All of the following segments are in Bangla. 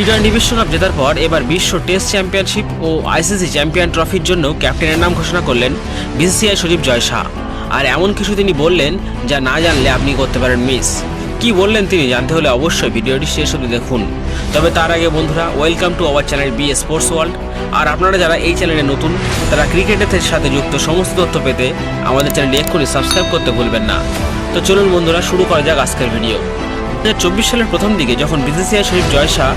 টি টোয়েন্টি বিশ্বকাপ জেতার পর এবার বিশ্ব টেস্ট চ্যাম্পিয়নশিপ ও আইসিসি চ্যাম্পিয়ন ট্রফির জন্য ক্যাপ্টেনের নাম ঘোষণা করলেন বিসিসিআই সচিব জয় শাহ। আর এমন কিছু তিনি বললেন যা না জানলে আপনি করতে পারেন মিস। কি বললেন তিনি জানতে হলে অবশ্যই ভিডিওটি শেষ অবধি দেখুন। তবে তার আগে বন্ধুরা welcome to our channel B sports world আর আপনারা যারা এই চ্যানেলে নতুন, তারা ক্রিকেটের সাথে যুক্ত সমস্ত তথ্য পেতে আমাদের চ্যানেলটি এক্ষুনি সাবস্ক্রাইব করতে ভুলবেন না। তো চলুন বন্ধুরা, শুরু করা যাক আজকের ভিডিও দু সালের প্রথম দিকে যখন বিসিসিআই শরীফ জয় শাহ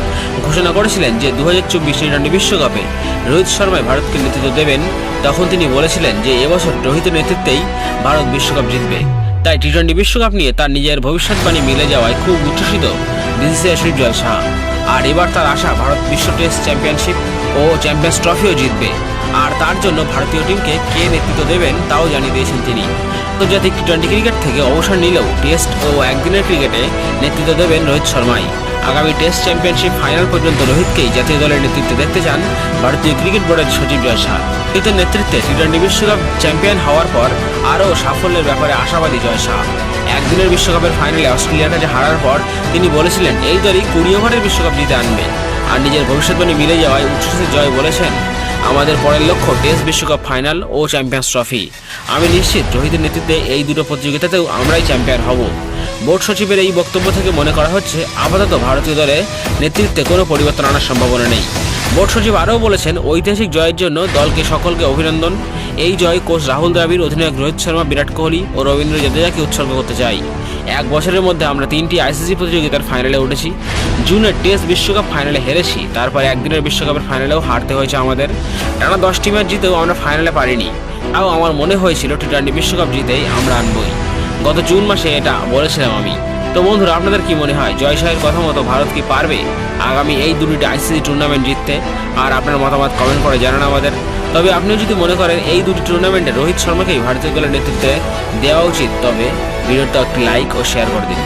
ঘোষণা করেছিলেন যে দু হাজার চব্বিশ টি বিশ্বকাপে রোহিত শর্মাই ভারতকে নেতৃত্ব দেবেন, তখন তিনি বলেছিলেন যে এবছর রোহিতের নেতৃত্বেই ভারত বিশ্বকাপ জিতবে। তাই টি টোয়েন্টি বিশ্বকাপ নিয়ে তার নিজের ভবিষ্যৎবাণী মিলে যাওয়ায় খুব উচ্ছ্বসিত বিসিসিআই শরীফ জয় শাহ। আর এবার তার আশা ভারত বিশ্ব টেস্ট চ্যাম্পিয়নশিপ ও চ্যাম্পিয়ন্স ট্রফিও জিতবে। আর তার জন্য ভারতীয় টিমকে কে নেতৃত্ব দেবেন, তাও জানিয়ে দিয়েছেন তিনি। আন্তর্জাতিক টি টোয়েন্টি ক্রিকেট থেকে অবসর নিলেও টেস্ট ও একদিনের ক্রিকেটে নেতৃত্ব দেবেন রোহিত শর্মাই। আগামী টেস্ট চ্যাম্পিয়নশিপ ফাইনাল পর্যন্ত রোহিতকেই জাতীয় দলের নেতৃত্ব দেখতে চান ভারতীয় ক্রিকেট বোর্ডের সচিব জয় শাহ। রোহিতের নেতৃত্বে টি টোয়েন্টি বিশ্বকাপ চ্যাম্পিয়ন হওয়ার পর আরও সাফল্যের ব্যাপারে আশাবাদী জয় শাহ। একদিনের বিশ্বকাপের ফাইনালে অস্ট্রেলিয়ার কাছে হারার পর তিনি বলেছিলেন, এই দলই কুড়ি ওভারের বিশ্বকাপ জিতে আনবে। আর নিজের ভবিষ্যৎবাণী মিলে যাওয়ায় উচ্ছ্বসিত জয় বলেছেন আমাদের পরের লক্ষ্য টেস্ট বিশ্বকাপ ফাইনাল ও চ্যাম্পিয়ন্স ট্রফি। আমি নিশ্চিত রোহিতের নেতৃত্বে এই দুটো প্রতিযোগিতাতেও আমরাই চ্যাম্পিয়ন হব। বোর্ড সচিবের এই বক্তব্য থেকে মনে করা হচ্ছে, আপাতত ভারতীয় দলে নেতৃত্বে কোনো পরিবর্তন আনার সম্ভাবনা নেই। বোর্ড সচিব আরও বলেছেন, ঐতিহাসিক জয়ের জন্য দলকে সকলকে অভিনন্দন। এই জয় কোচ রাহুল দ্রাবিড়, অধিনায়ক রোহিত শর্মা, বিরাট কোহলি ও রবীন্দ্র জাদেজাকে উৎসর্গ করতে চাই এক বছরের মধ্যে আমরা তিনটি আইসিসি প্রতিযোগিতার ফাইনালে উঠেছি। জুনের টেস্ট বিশ্বকাপ ফাইনালে হেরেছি, তারপর একদিনের বিশ্বকাপের ফাইনালেও হারতে হয়েছে আমাদের। টানা দশটি ম্যাচ জিতেও আমরা ফাইনালে পারিনি। তাও আমার মনে হয়েছিল টি টোয়েন্টি বিশ্বকাপ জিতেই আমরা আনবই। গত জুন মাসে এটা বলেছিলাম আমি। তো বন্ধুরা, আপনাদের কি মনে হয়, জয় শাহের কথা মতো ভারত কি পারবে আগামী এই দুটি আইসিসি টুর্নামেন্ট জিততে? আর আপনার মতামত কমেন্ট করে জানান আমাদের। তবে আপনিও যদি মনে করেন, এই দুটি টুর্নামেন্টে রোহিত শর্মাকেই ভারতীয় দলের নেতৃত্বে দেওয়া উচিত, তবে ভিডিওটা একটি লাইক ও শেয়ার করে দিন।